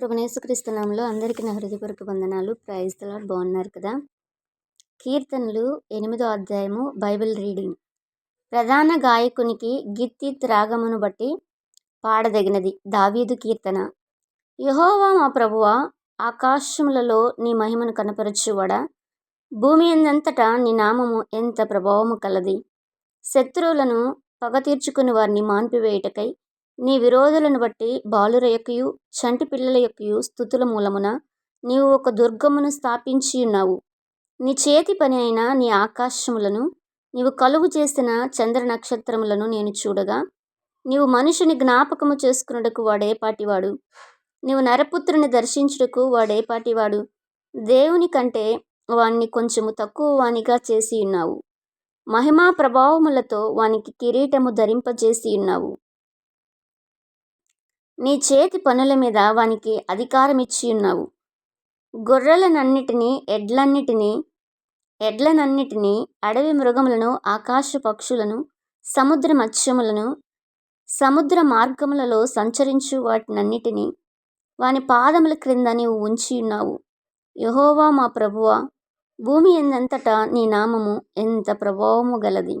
ప్రభునేసుక్రీస్తునామంలో అందరికీ నా హృదయపూర్వక వందనాలు. ప్రైజ్ తలా బాగున్నారు కదా? కీర్తనలు ఎనిమిదో అధ్యాయము బైబిల్ రీడింగ్. ప్రధాన గాయకునికి గిత్తి రాగమును బట్టి పాడదగినది దావీదు కీర్తన. యహోవా మా ప్రభువ ఆకాశములలో నీ మహిమను కనపరచువాడా? భూమి ఎందంతటా నీ నామము ఎంత ప్రభావము కలది? శత్రువులను పగ తీర్చుకుని వారిని మాన్పివేయుటకై నీ విరోధులను బట్టి బాలుర యొక్కయు చంటి పిల్లల యొక్కయు స్థుతుల మూలమున నీవు ఒక దుర్గమును స్థాపించి ఉన్నావు. నీ చేతి పని అయిన నీ ఆకాశములను నీవు కలుగు చేసిన చంద్ర నక్షత్రములను నేను చూడగా నీవు మనుషుని జ్ఞాపకము చేసుకున్నటకు వాడేపాటివాడు నీవు నరపుత్రుని దర్శించుటకు వాడేపాటివాడు దేవుని కంటే వాణ్ణి కొంచెము తక్కువ వానిగా చేసి ఉన్నావు. మహిమా ప్రభావములతో వానికి కిరీటము ధరింపజేసి ఉన్నావు. నీ చేతి పనుల మీద వానికి అధికారం ఇచ్చి ఉన్నావు. గొర్రెలనన్నిటినీ ఎడ్లన్నిటినీ ఎడ్లనన్నిటినీ అడవి మృగములను ఆకాశ పక్షులను సముద్ర మత్స్యములను సముద్ర మార్గములలో సంచరించు వాటినన్నిటినీ వాని పాదముల క్రింద నీవు ఉంచి ఉన్నావు. యహోవా మా ప్రభువ భూమి ఎందంతటా నీ నామము ఎంత ప్రభావము గలది?